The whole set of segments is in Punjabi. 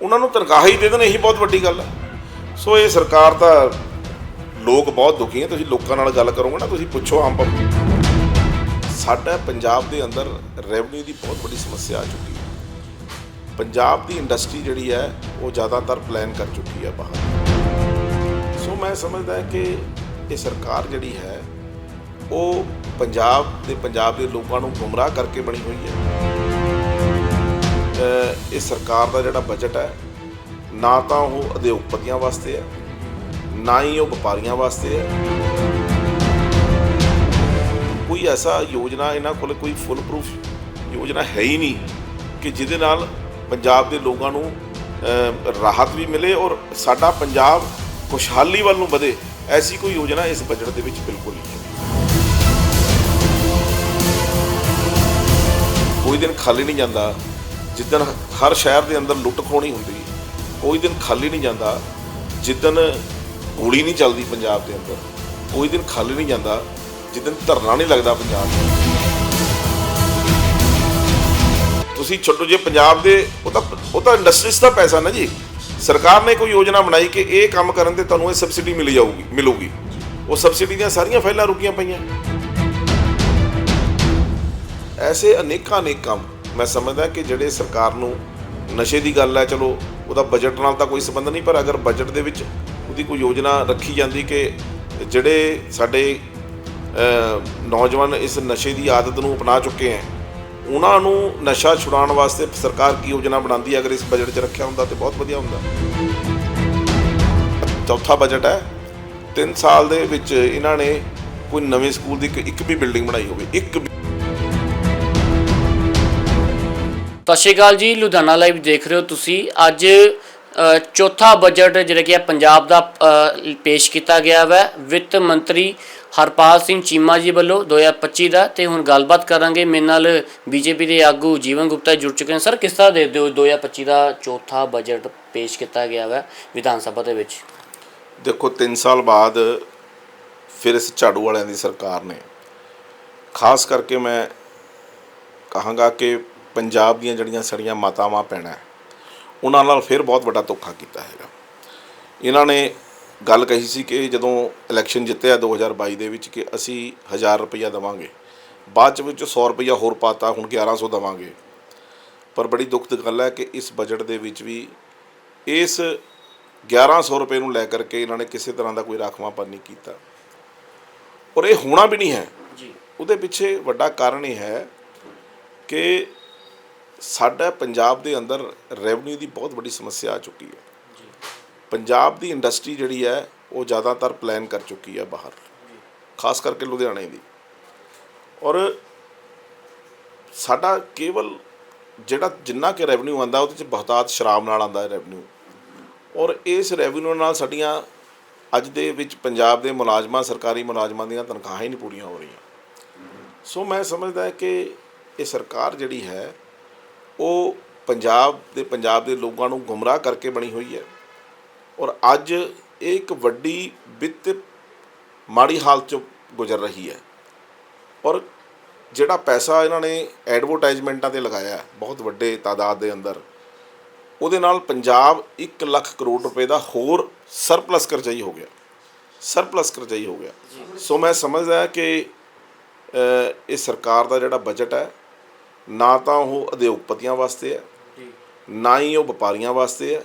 ਉਹਨਾਂ ਨੂੰ ਤਨਖਾਹ ਹੀ ਦੇ ਦੇਣ, ਇਹੀ ਬਹੁਤ ਵੱਡੀ ਗੱਲ ਹੈ ਸੋ ਇਹ ਸਰਕਾਰ ਤਾਂ ਲੋਕ ਬਹੁਤ ਦੁਖੀ ਹੈ ਤੁਸੀਂ ਲੋਕਾਂ ਨਾਲ ਗੱਲ ਕਰੋਗੇ ਨਾ, ਤੁਸੀਂ ਪੁੱਛੋ ਆਮ ਪਬਲਿਕ। ਸਾਡਾ ਪੰਜਾਬ ਦੇ ਅੰਦਰ ਰੈਵਨਿਊ ਦੀ ਬਹੁਤ ਵੱਡੀ ਸਮੱਸਿਆ ਆ ਚੁੱਕੀ ਹੈ ਪੰਜਾਬ ਦੀ ਇੰਡਸਟਰੀ ਜਿਹੜੀ ਹੈ ਉਹ ਜ਼ਿਆਦਾਤਰ ਪਲਾਨ ਕਰ ਚੁੱਕੀ ਹੈ ਬਾਹਰ। ਸੋ ਮੈਂ ਸਮਝਦਾ ਕਿ ਇਹ ਸਰਕਾਰ ਜਿਹੜੀ ਹੈ, ਉਹ ਪੰਜਾਬ ਦੇ ਪੰਜਾਬ ਦੇ ਲੋਕਾਂ ਨੂੰ ਗੁੰਮਰਾਹ ਕਰਕੇ ਬਣੀ ਹੋਈ ਹੈ। ਇਹ ਸਰਕਾਰ ਦਾ ਜਿਹੜਾ ਬਜਟ ਹੈ, ਨਾ ਤਾਂ ਉਹ ਉਦਯੋਗਪਤੀਆਂ ਵਾਸਤੇ ਹੈ, ਨਾ ਹੀ ਉਹ ਵਪਾਰੀਆਂ ਵਾਸਤੇ ਹੈ। ਕੋਈ ਐਸਾ ਯੋਜਨਾ ਇਹਨਾਂ ਕੋਲ ਕੋਈ ਫੁੱਲ ਪ੍ਰੂਫ ਯੋਜਨਾ ਹੈ ਹੀ ਨਹੀਂ ਕਿ ਜਿਹਦੇ ਨਾਲ ਪੰਜਾਬ ਦੇ ਲੋਕਾਂ ਨੂੰ ਰਾਹਤ ਵੀ ਮਿਲੇ ਔਰ ਸਾਡਾ ਪੰਜਾਬ ਖੁਸ਼ਹਾਲੀ ਵੱਲ ਨੂੰ ਵਧੇ, ਐਸੀ ਕੋਈ ਯੋਜਨਾ ਇਸ ਬਜਟ ਦੇ ਵਿੱਚ ਬਿਲਕੁਲ ਨਹੀਂ ਹੈ। ਕੋਈ ਦਿਨ ਖਾਲੀ ਨਹੀਂ ਜਾਂਦਾ। ਜਿੱਦਣ ਹਰ ਸ਼ਹਿਰ ਦੇ ਅੰਦਰ ਲੁੱਟ ਖੋਣੀ ਹੁੰਦੀ, ਕੋਈ ਦਿਨ ਖਾਲੀ ਨਹੀਂ ਜਾਂਦਾ। ਜਿੱਦਣ ਗੋਲੀ ਨਹੀਂ ਚੱਲਦੀ ਪੰਜਾਬ ਦੇ ਅੰਦਰ, ਕੋਈ ਦਿਨ ਖਾਲੀ ਨਹੀਂ ਜਾਂਦਾ। ਜਿੱਦਣ ਧਰਨਾ ਨਹੀਂ ਲੱਗਦਾ ਪੰਜਾਬ 'ਚ ਤੁਸੀਂ ਛੱਡੋ ਜੇ ਪੰਜਾਬ ਦੇ, ਉਹ ਤਾਂ ਉਹ ਤਾਂ ਇੰਡਸਟਰੀਜ਼ ਦਾ ਪੈਸਾ ਨਾ ਜੀ। ਸਰਕਾਰ ਨੇ ਕੋਈ ਯੋਜਨਾ ਬਣਾਈ ਕਿ ਇਹ ਕੰਮ ਕਰਨ ਤੇ ਤੁਹਾਨੂੰ ਇਹ ਸਬਸਿਡੀ ਮਿਲ ਜਾਊਗੀ, ਮਿਲੂਗੀ। ਉਹ ਸਬਸਿਡੀ ਦੀਆਂ ਸਾਰੀਆਂ ਫਾਈਲਾਂ ਰੁਕੀਆਂ ਪਈਆਂ। ਐਸੇ ਅਨੇਕਾਂ ਅਨੇਕ ਕੰਮ ਮੈਂ ਸਮਝਦਾ ਕਿ ਜਿਹੜੇ ਸਰਕਾਰ ਨੂੰ ਨਸ਼ੇ ਦੀ ਗੱਲ ਹੈ, ਚਲੋ, ਉਹਦਾ ਬਜਟ ਨਾਲ ਤਾਂ ਕੋਈ ਸੰਬੰਧ ਨਹੀਂ, ਪਰ ਅਗਰ ਬਜਟ ਦੇ ਵਿੱਚ ਉਹਦੀ ਕੋਈ ਯੋਜਨਾ ਰੱਖੀ ਜਾਂਦੀ ਕਿ ਜਿਹੜੇ ਸਾਡੇ ਨੌਜਵਾਨ ਇਸ ਨਸ਼ੇ ਦੀ ਆਦਤ ਨੂੰ ਅਪਣਾ ਚੁੱਕੇ ਹੈ, ਉਹਨਾਂ ਨੂੰ ਨਸ਼ਾ ਛੁਡਾਉਣ ਵਾਸਤੇ ਸਰਕਾਰ ਕੀ ਯੋਜਨਾ ਬਣਾਉਂਦੀ ਹੈ? ਅਗਰ ਇਸ ਬਜਟ 'ਚ ਰੱਖਿਆ ਹੁੰਦਾ ਤੇ ਬਹੁਤ ਵਧੀਆ ਹੁੰਦਾ। ਚੌਥਾ ਬਜਟ ਹੈ 3 ਸਾਲ ਦੇ ਵਿੱਚ ਇਹਨਾਂ ਨੇ ਕੋਈ ਨਵੇਂ ਸਕੂਲ ਦੀ ਇੱਕ- ਇੱਕ ਵੀ ਬਿਲਡਿੰਗ ਬਣਾਈ ਹੋਵੇ, ਇੱਕ ਸਤਿ ਸ਼੍ਰੀ ਅਕਾਲ ਜੀ, ਲੁਧਿਆਣਾ ਲਾਈਵ ਦੇਖ ਰਹੇ ਹੋ ਤੁਸੀਂ। ਅੱਜ ਚੌਥਾ ਬਜਟ ਜਿਹੜਾ ਕਿ ਹੈ, ਪੰਜਾਬ ਦਾ ਪੇਸ਼ ਕੀਤਾ ਗਿਆ ਹੈ ਵਿੱਤ ਮੰਤਰੀ ਹਰਪਾਲ ਸਿੰਘ ਚੀਮਾ ਜੀ ਵੱਲੋਂ 2025 ਦਾ ਤੇ ਹੁਣ ਗੱਲਬਾਤ ਕਰਾਂਗੇ। ਮੇਰੇ ਨਾਲ ਬੀਜੇਪੀ ਦੇ ਆਗੂ ਜੀਵਨ ਗੁਪਤਾ ਜੁੜ ਚੁੱਕੇ ਨੇ। ਸਰ, ਕਿਸ ਤਰ੍ਹਾਂ ਦੇਖਦੇ ਹੋ 2025 ਦਾ ਚੌਥਾ ਬਜਟ ਪੇਸ਼ ਕੀਤਾ ਗਿਆ ਹੈ ਵਿਧਾਨ ਸਭਾ ਦੇ ਵਿੱਚ? ਦੇਖੋ 3 ਸਾਲ ਬਾਅਦ ਫਿਰ ਇਸ ਝਾੜੂ ਵਾਲਿਆਂ ਦੀ ਸਰਕਾਰ ਨੇ। ਖਾਸ ਕਰਕੇ ਮੈਂ ਕਹਾਂਗਾ ਕਿ ਪੰਜਾਬ ਦੀਆਂ ਜਿਹੜੀਆਂ ਸੜੀਆਂ ਮਾਤਾਵਾਂ ਪੈਣਾ ਉਹਨਾਂ ਨਾਲ ਫਿਰ ਬਹੁਤ ਵੱਡਾ ਧੋਖਾ ਕੀਤਾ ਹੈਗਾ। ਇਹਨਾਂ ਨੇ ਗੱਲ ਕਹੀ ਸੀ ਕਿ ਜਦੋਂ ਇਲੈਕਸ਼ਨ ਜਿੱਤਿਆ 2022 ਦੇ ਵਿੱਚ ਕਿ ਅਸੀਂ 1000 ਰੁਪਇਆ ਦੇਵਾਂਗੇ ਬਾਅਦ ਚ ਵਿੱਚ 100 ਰੁਪਇਆ ਹੋਰ ਪਾਤਾ ਹੁਣ 1100 ਦੇਵਾਂਗੇ। ਪਰ ਬੜੀ ਦੁੱਖ ਦੀ ਗੱਲ ਹੈ ਕਿ ਇਸ ਬਜਟ ਦੇ ਵਿੱਚ ਵੀ ਇਸ 1100 ਰੁਪਏ ਨੂੰ ਲੈ ਕਰਕੇ ਇਹਨਾਂ ਨੇ ਕਿਸੇ ਤਰ੍ਹਾਂ ਦਾ ਕੋਈ ਰਾਖਵਾਂਪਨ ਨਹੀਂ ਕੀਤਾ। ਔਰ ਇਹ ਹੋਣਾ ਵੀ ਨਹੀਂ ਹੈ। ਜੀ। ਉਹਦੇ ਪਿੱਛੇ ਵੱਡਾ ਕਾਰਨ ਇਹ ਹੈ ਕਿ ਸਾਡਾ ਪੰਜਾਬ ਦੇ ਅੰਦਰ ਰੈਵਨਿਊ ਦੀ ਬਹੁਤ ਵੱਡੀ ਸਮੱਸਿਆ ਆ ਚੁੱਕੀ ਹੈ। ਪੰਜਾਬ ਦੀ ਇੰਡਸਟਰੀ ਜਿਹੜੀ ਹੈ, ਉਹ ਜ਼ਿਆਦਾਤਰ ਪਲਾਨ ਕਰ ਚੁੱਕੀ ਹੈ ਬਾਹਰ, ਖਾਸ ਕਰਕੇ ਲੁਧਿਆਣੇ ਦੀ। ਔਰ ਸਾਡਾ ਕੇਵਲ ਜਿਹੜਾ ਜਿੰਨਾ ਕਿ ਰੈਵਨਿਊ ਆਂਦਾ ਉਹਦੇ ਚ ਬਹੁਤਾਤ ਸ਼ਰਾਬ ਨਾਲ ਆਂਦਾ ਹੈ ਰੈਵਨਿਊ ਔਰ ਇਸ ਰੈਵਨਿਊ ਨਾਲ ਸਾਡੀਆਂ ਅੱਜ ਦੇ ਵਿੱਚ ਪੰਜਾਬ ਦੇ ਮੁਲਾਜ਼ਮਾਂ, ਸਰਕਾਰੀ ਮੁਲਾਜ਼ਮਾਂ ਦੀਆਂ ਤਨਖਾਹਾਂ ਹੀ ਨਹੀਂ ਪੂਰੀਆਂ ਹੋ ਰਹੀਆਂ। ਸੋ ਮੈਂ ਸਮਝਦਾ ਕਿ ਇਹ ਸਰਕਾਰ ਜਿਹੜੀ ਹੈ ਉਹ ਪੰਜਾਬ ਦੇ ਪੰਜਾਬ ਦੇ ਲੋਕਾਂ ਨੂੰ ਗੁੰਮਰਾਹ ਕਰਕੇ ਬਣੀ ਹੋਈ ਹੈ। ਔਰ ਅੱਜ ਇਹ ਇੱਕ ਵੱਡੀ ਵਿੱਤ ਮਾੜੀ ਹਾਲਤ ਚੋਂ ਗੁਜ਼ਰ ਰਹੀ ਹੈ। ਔਰ ਜਿਹੜਾ ਪੈਸਾ ਇਹਨਾਂ ਨੇ ਐਡਵਰਟਾਈਜ਼ਮੈਂਟਾਂ ਤੇ ਲਗਾਇਆ ਬਹੁਤ ਵੱਡੇ ਤਾਦਾਦ ਦੇ ਅੰਦਰ ਉਹਦੇ ਨਾਲ ਪੰਜਾਬ 1 ਲੱਖ ਕਰੋੜ ਰੁਪਏ ਦਾ ਹੋਰ ਸਰਪਲਸ ਕਰਜ਼ਾਈ ਹੋ ਗਿਆ। ਸਰਪਲਸ ਕਰਜ਼ਾਈ ਹੋ ਗਿਆ। ਸੋ ਮੈਂ ਸਮਝਦਾ ਕਿ ਇਹ ਸਰਕਾਰ ਦਾ ਜਿਹੜਾ ਬਜਟ ਹੈ ਨਾ ਤਾਂ ਉਹ ਉਦਯੋਗਪਤੀਆਂ ਵਾਸਤੇ ਹੈ ਜੀ। ਨਾ ਹੀ ਉਹ ਵਪਾਰੀਆਂ ਵਾਸਤੇ ਹੈ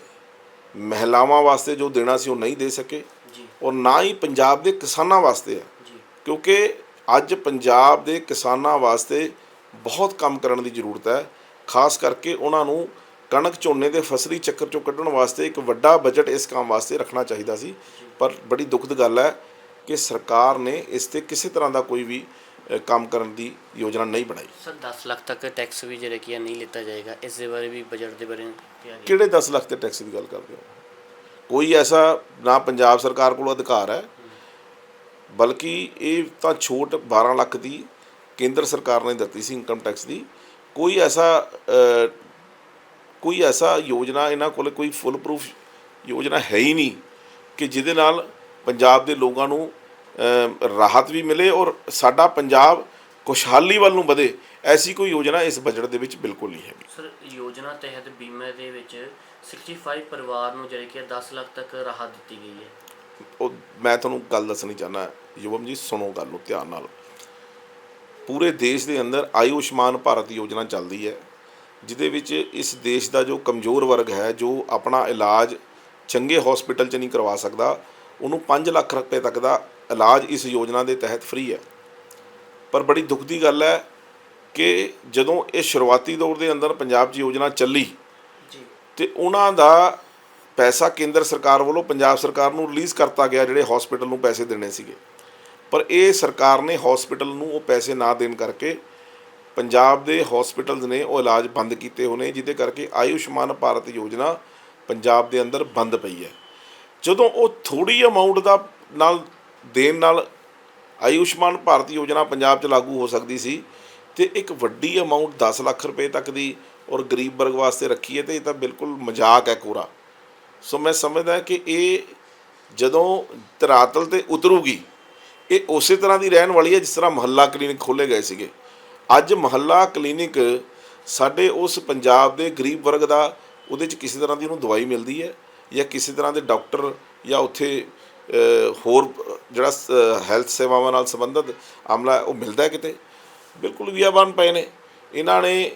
ਮਹਿਲਾਵਾਂ ਵਾਸਤੇ ਜੋ ਦੇਣਾ ਸੀ ਉਹ ਨਹੀਂ ਦੇ ਸਕੇ ਜੀ। ਔਰ ਨਾ ਹੀ ਪੰਜਾਬ ਦੇ ਕਿਸਾਨਾਂ ਵਾਸਤੇ ਹੈ ਜੀ। ਕਿਉਂਕਿ ਅੱਜ ਪੰਜਾਬ ਦੇ ਕਿਸਾਨਾਂ ਵਾਸਤੇ ਬਹੁਤ ਕੰਮ ਕਰਨ ਦੀ ਜ਼ਰੂਰਤ ਹੈ ਖਾਸ ਕਰਕੇ ਉਹਨਾਂ ਨੂੰ ਕਣਕ ਝੋਨੇ ਦੇ ਫਸਲੀ ਚੱਕਰ ਚੋਂ ਕੱਢਣ ਵਾਸਤੇ ਇੱਕ ਵੱਡਾ ਬਜਟ ਇਸ ਕੰਮ ਵਾਸਤੇ ਰੱਖਣਾ ਚਾਹੀਦਾ ਸੀ। ਪਰ ਬੜੀ ਦੁਖਦ ਗੱਲ ਹੈ ਕਿ ਸਰਕਾਰ ਨੇ ਇਸ ਤੇ ਕਿਸੇ ਤਰ੍ਹਾਂ ਦਾ ਕੋਈ ਵੀ ਕੰਮ ਕਰਨ ਦੀ ਯੋਜਨਾ ਨਹੀਂ ਬਣਾਈ। ਸਰ 10 ਲੱਖ ਤੱਕ ਟੈਕਸ ਵੀ ਜਿਹੜਾ ਕਿ ਹੈ ਨਹੀਂ ਲਿੱਤਾ ਜਾਏਗਾ। ਇਸ ਦੇ ਬਾਰੇ ਵੀ ਬਜਟ ਦੇ ਬਾਰੇ ਕਿਹਾ ਗਿਆ। ਕਿਹੜੇ 10 ਲੱਖ ਦੇ ਟੈਕਸ ਦੀ ਗੱਲ ਕਰਦੇ ਹੋ? ਕੋਈ ਐਸਾ ਨਾ ਪੰਜਾਬ ਸਰਕਾਰ ਕੋਲ ਅਧਿਕਾਰ ਹੈ ਬਲਕਿ ਇਹ ਤਾਂ ਛੋਟ 12 ਲੱਖ ਦੀ ਕੇਂਦਰ ਸਰਕਾਰ ਨੇ ਦਿੱਤੀ ਸੀ ਇਨਕਮ ਟੈਕਸ ਦੀ। ਕੋਈ ਐਸਾ ਕੋਈ ਐਸਾ ਯੋਜਨਾ ਇਹਨਾਂ ਕੋਲ ਕੋਈ ਫੁੱਲ ਪ੍ਰੂਫ ਯੋਜਨਾ ਹੈ ਹੀ ਨਹੀਂ ਕਿ ਜਿਹਦੇ ਨਾਲ ਪੰਜਾਬ ਦੇ ਲੋਕਾਂ ਨੂੰ ਰਾਹਤ ਵੀ ਮਿਲੇ ਔਰ ਸਾਡਾ ਪੰਜਾਬ ਖੁਸ਼ਹਾਲੀ ਵੱਲ ਨੂੰ ਵਧੇ ਐਸੀ ਕੋਈ ਯੋਜਨਾ ਇਸ ਬਜਟ ਦੇ ਵਿੱਚ ਬਿਲਕੁਲ ਨਹੀਂ ਹੈਗੀ। ਸਰ ਯੋਜਨਾ ਤਹਿਤ ਬੀਮੇ ਦੇ ਵਿੱਚ 65 ਪਰਿਵਾਰ ਨੂੰ ਜਿਹੜੇ ਕਿ 10 ਲੱਖ ਤੱਕ ਰਾਹਤ ਦਿੱਤੀ ਗਈ ਹੈ। ਉਹ ਮੈਂ ਤੁਹਾਨੂੰ ਗੱਲ ਦੱਸਣੀ ਚਾਹਨਾ ਯੁਵਮ ਜੀ ਸੁਣੋ ਗੱਲ ਨੂੰ ਧਿਆਨ ਨਾਲ। ਪੂਰੇ ਦੇਸ਼ ਦੇ ਅੰਦਰ ਆਯੁਸ਼ਮਾਨ ਭਾਰਤ ਯੋਜਨਾ ਚੱਲਦੀ ਹੈ ਜਿਹਦੇ ਵਿੱਚ ਇਸ ਦੇਸ਼ ਦਾ ਜੋ ਕਮਜ਼ੋਰ ਵਰਗ ਹੈ ਜੋ ਆਪਣਾ ਇਲਾਜ ਚੰਗੇ ਹਸਪੀਟਲ 'ਚ ਨਹੀਂ ਕਰਵਾ ਸਕਦਾ ਉਹਨੂੰ 5 ਲੱਖ ਰੁਪਏ ਤੱਕ ਦਾ ਇਲਾਜ ਇਸ ਯੋਜਨਾ ਦੇ ਤਹਿਤ ਫ੍ਰੀ ਹੈ। ਪਰ ਬੜੀ ਦੁੱਖ ਦੀ ਗੱਲ ਹੈ ਕਿ ਜਦੋਂ ਇਹ ਸ਼ੁਰੂਆਤੀ ਦੌਰ ਦੇ ਅੰਦਰ ਪੰਜਾਬ 'ਚ ਯੋਜਨਾ ਚੱਲੀ ਜੀ। ਤੇ ਉਹਨਾਂ ਦਾ ਪੈਸਾ ਕੇਂਦਰ ਸਰਕਾਰ ਵੱਲੋਂ ਪੰਜਾਬ ਸਰਕਾਰ ਨੂੰ ਰਿਲੀਜ਼ ਕਰਤਾ ਗਿਆ ਜਿਹੜੇ ਹਸਪੀਟਲ ਨੂੰ ਪੈਸੇ ਦੇਣੇ ਸੀਗੇ। ਪਰ ਇਹ ਸਰਕਾਰ ਨੇ ਹਸਪੀਟਲ ਨੂੰ ਉਹ ਪੈਸੇ ਨਾ ਦੇਣ ਕਰਕੇ ਪੰਜਾਬ ਦੇ ਹਸਪੀਟਲਸ ਨੇ ਉਹ ਇਲਾਜ ਬੰਦ ਕੀਤੇ ਨੇ ਜਿਹਦੇ ਕਰਕੇ ਆਯੁਸ਼ਮਾਨ ਭਾਰਤ ਯੋਜਨਾ ਪੰਜਾਬ ਦੇ ਅੰਦਰ ਬੰਦ ਪਈ ਹੈ। ਜਦੋਂ ਉਹ ਥੋੜੀ ਅਮਾਉਂਟ ਦਾ ਨਾਲ ਦੇਣ ਨਾਲ ਆਯੁਸ਼ਮਾਨ ਭਾਰਤ ਯੋਜਨਾ ਪੰਜਾਬ 'ਚ ਲਾਗੂ ਹੋ ਸਕਦੀ ਸੀ ਤੇ ਇੱਕ ਵੱਡੀ ਅਮਾਉਂਟ 10 ਲੱਖ ਰੁਪਏ ਤੱਕ ਦੀ ਔਰ ਗਰੀਬ ਵਰਗ ਵਾਸਤੇ ਰੱਖੀ ਹੈ ਤੇ ਇਹ ਤਾਂ ਬਿਲਕੁਲ ਮਜ਼ਾਕ ਹੈ ਕੋਰਾ ਸੋ ਮੈਂ ਸਮਝਦਾ ਕਿ ਇਹ ਜਦੋਂ ਧਰਾਤਲ ਤੇ ਉਤਰੂਗੀ, ਇਹ ਉਸੇ ਤਰ੍ਹਾਂ ਦੀ ਰਹਿਣ ਵਾਲੀ ਹੈ ਜਿਸ ਤਰ੍ਹਾਂ ਮਹੱਲਾ ਕਲੀਨਿਕ ਖੋਲੇ ਗਏ ਸੀਗੇ। ਅੱਜ ਮਹੱਲਾ ਕਲੀਨਿਕ ਸਾਡੇ ਉਸ ਪੰਜਾਬ ਦੇ ਗਰੀਬ ਵਰਗ ਦਾ ਉਹਦੇ 'ਚ ਕਿਸੇ ਤਰ੍ਹਾਂ ਦੀ ਉਹਨੂੰ ਦਵਾਈ ਮਿਲਦੀ ਹੈ ਜਾਂ ਕਿਸੇ ਤਰ੍ਹਾਂ ਦੇ ਡਾਕਟਰ ਜਾਂ ਉੱਥੇ ਹੋਰ ਜਿਹੜਾ ਹੈਲਥ ਸੇਵਾਵਾਂ ਨਾਲ ਸੰਬੰਧਿਤ ਆਮਲਾ ਉਹ ਮਿਲਦਾ ਕਿਤੇ? ਬਿਲਕੁਲ ਵਿਆਬਾਨ ਪਏ ਨੇ। ਇਹਨਾਂ ਨੇ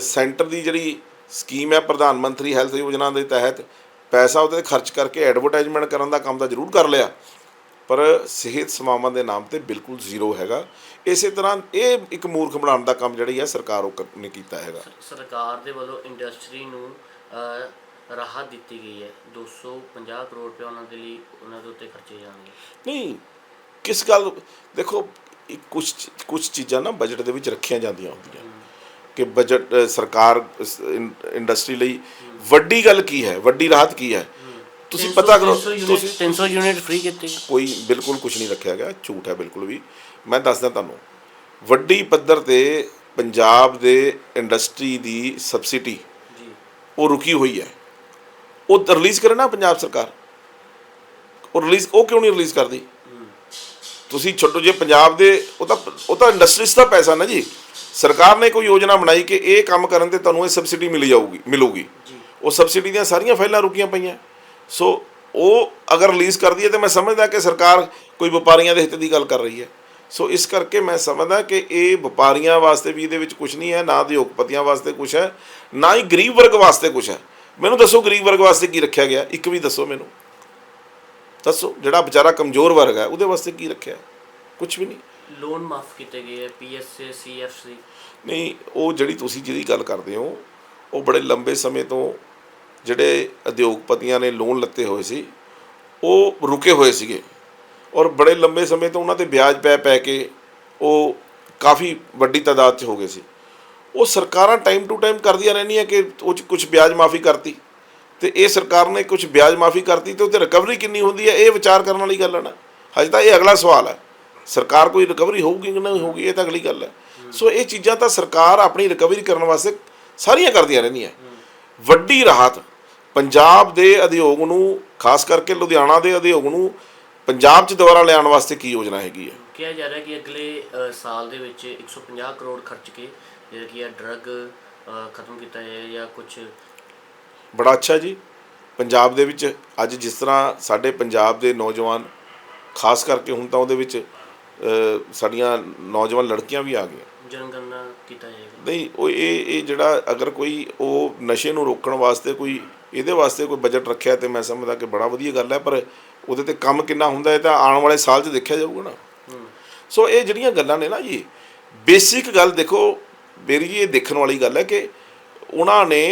ਸੈਂਟਰ ਦੀ ਜਿਹੜੀ ਸਕੀਮ ਹੈ, ਪ੍ਰਧਾਨ ਮੰਤਰੀ ਹੈਲਥ ਯੋਜਨਾ ਦੇ ਤਹਿਤ ਪੈਸਾ ਉਹਦੇ ਤੇ ਖਰਚ ਕਰਕੇ ਐਡਵਰਟਾਈਜ਼ਮੈਂਟ ਕਰਨ ਦਾ ਕੰਮ ਤਾਂ ਜ਼ਰੂਰ ਕਰ ਲਿਆ। ਪਰ ਸਿਹਤ ਸੇਵਾਵਾਂ ਦੇ ਨਾਮ ਤੇ ਬਿਲਕੁਲ ਜ਼ੀਰੋ ਹੈਗਾ। ਇਸੇ ਤਰ੍ਹਾਂ ਇਹ ਇੱਕ ਮੂਰਖ ਬਣਾਉਣ ਦਾ ਕੰਮ ਜਿਹੜੀ ਹੈ, ਸਰਕਾਰ ਉਹ ਕ- ਨੇ ਕੀਤਾ ਹੈਗਾ। ਸਰਕਾਰ ਦੇ ਵੱਲੋਂ ਇੰਡਸਟਰੀ ਨੂੰ ਰਾਹਤ ਦਿੱਤੀ ਗਈ ਹੈ। 250 ਕਰੋੜ ਰੁਪਏ ਉਹਨਾਂ ਦੇ ਲਈ ਉਹਨਾਂ ਦੇ ਉੱਤੇ ਖਰਚੇ ਜਾਣਗੇ। ਨਹੀਂ ਕਿਸ ਗੱਲ ਦੇਖੋ ਕੁਝ ਕੁਝ ਚੀਜ਼ਾਂ ਨਾ ਬਜਟ ਦੇ ਵਿੱਚ ਰੱਖੀਆਂ ਜਾਂਦੀਆਂ ਹੁੰਦੀਆਂ। ਕਿ ਬਜਟ ਸਰਕਾਰ ਇੰਡਸਟਰੀ ਲਈ ਵੱਡੀ ਗੱਲ ਕੀ ਹੈ? ਵੱਡੀ ਰਾਹਤ ਕੀ ਹੈ? ਤੁਸੀਂ ਪਤਾ ਕਰੋ 300 ਯੂਨਿਟ- ਤੁਸੀਂ 300 ਯੂਨਿਟ ਫ੍ਰੀ ਕੀਤੇ। ਕੋਈ ਬਿਲਕੁਲ ਕੁਝ ਨਹੀਂ ਰੱਖਿਆ ਗਿਆ ਝੂਠ ਹੈ ਬਿਲਕੁਲ ਵੀ। ਮੈਂ ਦੱਸਦਾ ਤੁਹਾਨੂੰ ਵੱਡੀ ਪੱਧਰ ਤੇ ਪੰਜਾਬ ਦੇ ਇੰਡਸਟਰੀ ਦੀ ਸਬਸਿਡੀ ਜੀ। ਉਹ ਰੁਕੀ ਹੋਈ ਹੈ। ਉਹ ਰਿਲੀਜ਼ ਕਰੇ ਨਾ ਪੰਜਾਬ ਸਰਕਾਰ। ਉਹ ਰਿਲੀਜ਼ ਉਹ ਕਿਉਂ ਨਹੀਂ ਰਿਲੀਜ਼ ਕਰਦੀ? ਤੁਸੀਂ ਛੱਡੋ ਜੇ ਪੰਜਾਬ ਦੇ ਉਹ ਤਾਂ ਉਹ ਤਾਂ ਇੰਡਸਟਰੀਜ਼ ਦਾ ਪੈਸਾ ਨਾ ਜੀ। ਸਰਕਾਰ ਨੇ ਕੋਈ ਯੋਜਨਾ ਬਣਾਈ ਕਿ ਇਹ ਕੰਮ ਕਰਨ ਤੇ ਤੁਹਾਨੂੰ ਇਹ ਸਬਸਿਡੀ ਮਿਲ ਜਾਊਗੀ ਮਿਲੂਗੀ। ਉਹ ਸਬਸਿਡੀ ਦੀਆਂ ਸਾਰੀਆਂ ਫਾਈਲਾਂ ਰੁਕੀਆਂ ਪਈਆਂ। ਸੋ ਉਹ ਅਗਰ ਰਿਲੀਜ਼ ਕਰਦੀ ਹੈ ਤੇ ਮੈਂ ਸਮਝਦਾ ਕਿ ਸਰਕਾਰ ਕੋਈ ਵਪਾਰੀਆਂ ਦੇ ਹਿੱਤ ਦੀ ਗੱਲ ਕਰ ਰਹੀ ਹੈ। ਸੋ ਇਸ ਕਰਕੇ ਮੈਂ ਸਮਝਦਾ ਕਿ ਇਹ ਵਪਾਰੀਆਂ ਵਾਸਤੇ ਵੀ ਇਹਦੇ ਵਿੱਚ ਕੁਝ ਨਹੀਂ ਹੈ ਨਾ ਉਦਯੋਗਪਤੀਆਂ ਵਾਸਤੇ ਕੁਝ ਹੈ ਨਾ ਹੀ ਗਰੀਬ ਵਰਗ ਵਾਸਤੇ ਕੁਝ ਹੈ। ਮੈਨੂੰ ਦੱਸੋ ਗਰੀਬ ਵਰਗ ਵਾਸਤੇ ਕੀ ਰੱਖਿਆ ਗਿਆ? ਇੱਕ ਵੀ ਦੱਸੋ ਮੈਨੂੰ। ਦੱਸੋ ਜਿਹੜਾ ਵਿਚਾਰਾ ਕਮਜ਼ੋਰ ਵਰਗ ਹੈ ਉਹਦੇ ਵਾਸਤੇ ਕੀ ਰੱਖਿਆ? ਕੁਝ ਵੀ ਨਹੀਂ। ਲੋਨ ਮਾਫ ਕੀਤੇ ਗਏ ਹੈ ਪੀਐਸਏ ਸੀਐਫਸੀ ਨਹੀਂ ਉਹ ਜਿਹੜੀ ਤੁਸੀਂ ਜਿਹਦੀ ਗੱਲ ਕਰਦੇ ਹੋ ਉਹ ਬੜੇ ਲੰਬੇ ਸਮੇਂ ਤੋਂ ਜਿਹੜੇ ਉਦਯੋਗਪਤੀਆਂ ਨੇ ਲੋਨ ਲੱਤੇ ਹੋਏ ਸੀ ਉਹ ਰੁਕੇ ਹੋਏ ਸੀਗੇ। ਔਰ ਬੜੇ ਲੰਬੇ ਸਮੇਂ ਤੋਂ ਉਹਨਾਂ ਤੇ ਵਿਆਜ ਪੈ ਪੈ ਕੇ ਉਹ ਕਾਫੀ ਵੱਡੀ ਤਾਦਾਦ 'ਚ ਹੋ ਗਏ ਸੀ। ਉਹ ਸਰਕਾਰਾਂ ਟਾਈਮ ਟੂ ਟਾਈਮ ਕਰਦੀਆਂ ਰਹਿੰਦੀਆਂ ਕਿ ਉਹ 'ਚ ਕੁਝ ਵਿਆਜ ਮਾਫੀ ਕਰਤੀ। ਤੇ ਇਹ ਸਰਕਾਰ ਨੇ ਕੁਝ ਵਿਆਜ ਮਾਫੀ ਕਰਤੀ ਤੇ ਉਹਤੇ ਰਿਕਵਰੀ ਕਿੰਨੀ ਹੁੰਦੀ ਹੈ, ਇਹ ਵਿਚਾਰ ਕਰਨ ਵਾਲੀ ਗੱਲ ਹੈ ਨਾ। ਹਜੇ ਤਾਂ ਇਹ ਅਗਲਾ ਸਵਾਲ ਹੈ ਸਰਕਾਰ ਕੋਈ ਰਿਕਵਰੀ ਹੋਊਗੀ ਕਿ ਨਹੀਂ ਹੋਊਗੀ, ਇਹ ਤਾਂ ਅਗਲੀ ਗੱਲ ਹੈ ਸੋ ਇਹ ਚੀਜ਼ਾਂ ਤਾਂ ਸਰਕਾਰ ਆਪਣੀ ਰਿਕਵਰੀ ਕਰਨ ਵਾਸਤੇ ਸਾਰੀਆਂ ਕਰਦੀਆਂ ਰਹਿੰਦੀਆਂ। ਵੱਡੀ ਰਾਹਤ ਪੰਜਾਬ ਦੇ ਉਦਯੋਗ ਨੂੰ, ਖਾਸ ਕਰਕੇ ਲੁਧਿਆਣਾ ਦੇ ਉਦਯੋਗ ਨੂੰ, ਪੰਜਾਬ 'ਚ ਦੁਬਾਰਾ ਲਿਆਉਣ ਵਾਸਤੇ ਕੀ ਯੋਜਨਾ ਹੈਗੀ ਹੈ ਕਿਹਾ ਜਾ ਰਿਹਾ ਕਿ ਅਗਲੇ ਸਾਲ ਦੇ ਵਿੱਚ 150 ਕਰੋੜ ਖਰਚ ਕੇ ਜਿਹੜਾ ਕਿ ਇਹ ਡਰੱਗ ਖਤਮ ਕੀਤਾ ਜਾਏ ਜਾਂ ਕੁਝ ਬੜਾ ਅੱਛਾ ਜੀ। ਪੰਜਾਬ ਦੇ ਵਿੱਚ ਅੱਜ ਜਿਸ ਤਰ੍ਹਾਂ ਸਾਡੇ ਪੰਜਾਬ ਦੇ ਨੌਜਵਾਨ ਖਾਸ ਕਰਕੇ ਹੁਣ ਤਾਂ ਉਹਦੇ ਵਿੱਚ ਅ, ਸਾਡੀਆਂ ਨੌਜਵਾਨ ਲੜਕੀਆਂ ਵੀ ਆ ਗਈਆਂ। ਜਨਗਣਨਾ ਕੀਤਾ ਜਾਏਗਾ ਨਹੀਂ ਉਹ ਇਹ ਇਹ ਜਿਹੜਾ ਅਗਰ ਕੋਈ ਉਹ ਨਸ਼ੇ ਨੂੰ ਰੋਕਣ ਵਾਸਤੇ ਕੋਈ ਇਹਦੇ ਵਾਸਤੇ ਕੋਈ ਬਜਟ ਰੱਖਿਆ ਤੇ ਮੈਂ ਸਮਝਦਾ ਕਿ ਬੜਾ ਵਧੀਆ ਗੱਲ ਹੈ ਪਰ ਉਹਦੇ ਤੇ ਕੰਮ ਕਿੰਨਾ ਹੁੰਦਾ ਹੈ ਤਾਂ ਆਉਣ ਵਾਲੇ ਸਾਲ 'ਚ ਦੇਖਿਆ ਜਾਊਗਾ ਨਾ। ਹੂੰ। ਸੋ ਇਹ ਜਿਹੜੀਆਂ ਗੱਲਾਂ ਨੇ ਨਾ ਜੀ ਬੇਸਿਕ ਗੱਲ ਦੇਖੋ ਮੇਰੀ ਜੀ ਇਹ ਦੇਖਣ ਵਾਲੀ ਗੱਲ ਹੈ ਕਿ ਉਹਨਾਂ ਨੇ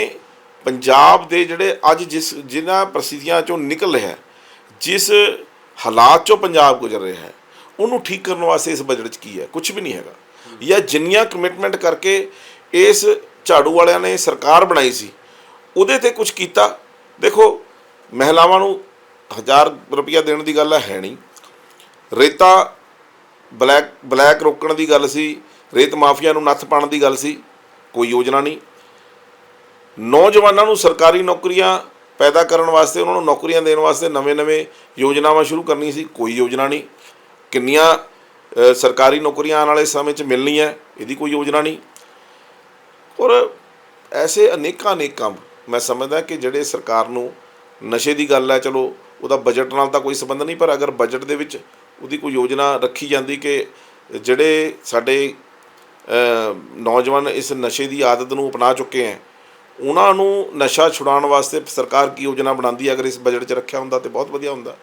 ਪੰਜਾਬ ਦੇ ਜਿਹੜੇ ਅੱਜ ਜਿਸ ਜਿਨ੍ਹਾਂ ਪ੍ਰਸਿੱਧੀਆਂ ਚੋਂ ਨਿਕਲ ਰਿਹਾ ਜਿਸ ਹਾਲਾਤ ਚੋਂ ਪੰਜਾਬ ਗੁਜ਼ਰ ਰਿਹਾ ਹੈ, ਉਹਨੂੰ ਠੀਕ ਕਰਨ ਵਾਸਤੇ ਇਸ ਬਜਟ 'ਚ ਕੀ ਹੈ? ਕੁਝ ਵੀ ਨਹੀਂ ਹੈਗਾ। ਜਾਂ ਜਿੰਨੀਆਂ ਕਮਿਟਮੈਂਟ ਕਰਕੇ ਇਸ ਝਾੜੂ ਵਾਲਿਆਂ ਨੇ ਸਰਕਾਰ ਬਣਾਈ ਸੀ, ਉਹਦੇ ਤੇ ਕੁਝ ਕੀਤਾ? ਦੇਖੋ, ਮਹਿਲਾਵਾਂ ਨੂੰ 1000 ਰੁਪਇਆ ਦੇਣ ਦੀ ਗੱਲ ਹੈ ਨਹੀਂ। ਰੇਤਾ, ਬਲੈਕ ਬਲੈਕ ਰੋਕਣ ਦੀ ਗੱਲ ਸੀ ਰੇਤ ਮਾਫੀਆ ਨੂੰ ਨੱਥ ਪਾਉਣ ਦੀ ਗੱਲ ਸੀ, ਕੋਈ ਯੋਜਨਾ ਨਹੀਂ। ਨੌਜਵਾਨਾਂ ਨੂੰ ਸਰਕਾਰੀ ਨੌਕਰੀਆਂ ਪੈਦਾ ਕਰਨ ਵਾਸਤੇ, ਉਹਨਾਂ ਨੂੰ ਨੌਕਰੀਆਂ ਦੇਣ ਵਾਸਤੇ ਨਵੇਂ-ਨਵੇਂ ਯੋਜਨਾਵਾਂ ਸ਼ੁਰੂ ਕਰਨੀ ਸੀ, ਕੋਈ ਯੋਜਨਾ ਨਹੀਂ। ਕਿੰਨੀਆਂ ਸਰਕਾਰੀ ਨੌਕਰੀਆਂ ਆਉਣ ਵਾਲੇ ਸਮੇਂ 'ਚ ਮਿਲਣੀਆਂ ਇਹਦੀ ਕੋਈ ਯੋਜਨਾ ਨਹੀਂ। ਔਰ ਐਸੇ ਅਨੇਕਾਂ ਅਨੇਕ ਕੰਮ ਮੈਂ ਸਮਝਦਾ ਕਿ ਜਿਹੜੇ ਸਰਕਾਰ ਨੂੰ ਨਸ਼ੇ ਦੀ ਗੱਲ ਹੈ, ਚਲੋ, ਉਹਦਾ ਬਜਟ ਨਾਲ ਤਾਂ ਕੋਈ ਸੰਬੰਧ ਨਹੀਂ, ਪਰ ਅਗਰ ਬਜਟ ਦੇ ਵਿੱਚ ਉਹਦੀ ਕੋਈ ਯੋਜਨਾ ਰੱਖੀ ਜਾਂਦੀ ਕਿ ਜਿਹੜੇ ਸਾਡੇ ਨੌਜਵਾਨ ਇਸ ਨਸ਼ੇ ਦੀ ਆਦਤ ਨੂੰ ਅਪਣਾ ਚੁੱਕੇ ਹੈ। ਉਹਨਾਂ ਨੂੰ ਨਸ਼ਾ ਛੁਡਾਉਣ ਵਾਸਤੇ ਸਰਕਾਰ ਕੀ ਯੋਜਨਾ ਬਣਾਉਂਦੀ ਹੈ? ਅਗਰ ਇਸ ਬਜਟ 'ਚ ਰੱਖਿਆ ਹੁੰਦਾ ਤੇ ਬਹੁਤ ਵਧੀਆ ਹੁੰਦਾ।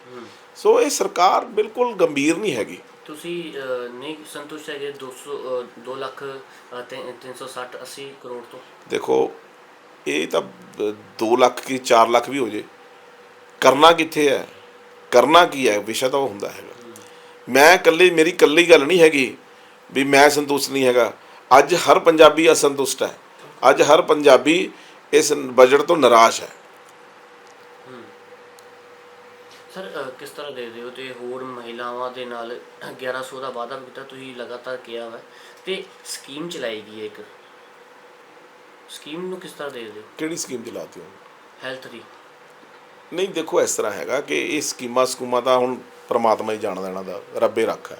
ਸੋ ਇਹ ਸਰਕਾਰ ਬਿਲਕੁਲ ਗੰਭੀਰ ਨਹੀਂ ਹੈਗੀ। ਤੁਸੀਂ ਨਹੀਂ ਸੰਤੁਸ਼ਟ ਹੈਗੇ 200 ਅਹ, 2 ਲੱਖ ਅਹ, ਤਿੰਨ- 360 80 ਕਰੋੜ ਤੋਂ? ਦੇਖੋ ਇਹ ਤਾਂ 2 ਲੱਖ ਕੀ 4 ਲੱਖ ਵੀ ਹੋ ਜੇ। ਕਰਨਾ ਕਿੱਥੇ ਹੈ? ਕਰਨਾ ਕੀ ਹੈ? ਵਿਸ਼ਾ ਤਾਂ ਉਹ ਹੁੰਦਾ ਹੈਗਾ। ਮੈਂ ਇਕੱਲੀ ਮੇਰੀ ਇਕੱਲੀ ਗੱਲ ਨਹੀਂ ਹੈਗੀ। ਵੀ ਮੈਂ ਸੰਤੁਸ਼ਟ ਨਹੀਂ ਹੈਗਾ। ਅੱਜ ਹਰ ਪੰਜਾਬੀ ਅਸੰਤੁਸ਼ਟ ਹੈ। ਅੱਜ ਹਰ ਪੰਜਾਬੀ ਇਸ ਬਜਟ ਤੋਂ ਨਿਰਾਸ਼ ਹੈ। ਸਰ ਕਿਸ ਤਰ੍ਹਾਂ ਦੇਖਦੇ ਹੋ? ਤੇ ਹੋਰ ਮਹਿਲਾਵਾਂ ਦੇ ਨਾਲ 1100 ਦਾ ਵਾਅਦਾ ਕੀਤਾ ਤੁਸੀਂ ਲਗਾਤਾਰ ਕਿਹਾ ਵਾ। ਤੇ ਸਕੀਮ ਚਲਾਈ ਗਈ ਹੈ ਇੱਕ। ਸਕੀਮ ਨੂੰ ਕਿਸ ਤਰ੍ਹਾਂ ਦੇਖਦੇ ਹੋ? ਕਿਹੜੀ ਸਕੀਮ ਚਲਾਤੀ ਹੋ ਹੈਲਥ ਦੀ। ਨਹੀਂ ਦੇਖੋ ਇਸ ਤਰ੍ਹਾਂ ਹੈਗਾ ਕਿ ਇਹ ਸਕੀਮਾਂ ਸਕੂਮਾਂ ਤਾਂ ਹੁਣ ਪ੍ਰਮਾਤਮਾ ਹੀ ਜਾਣਦਾ ਇਹਨਾਂ ਦਾ ਰੱਬੇ ਰੱਖਾ।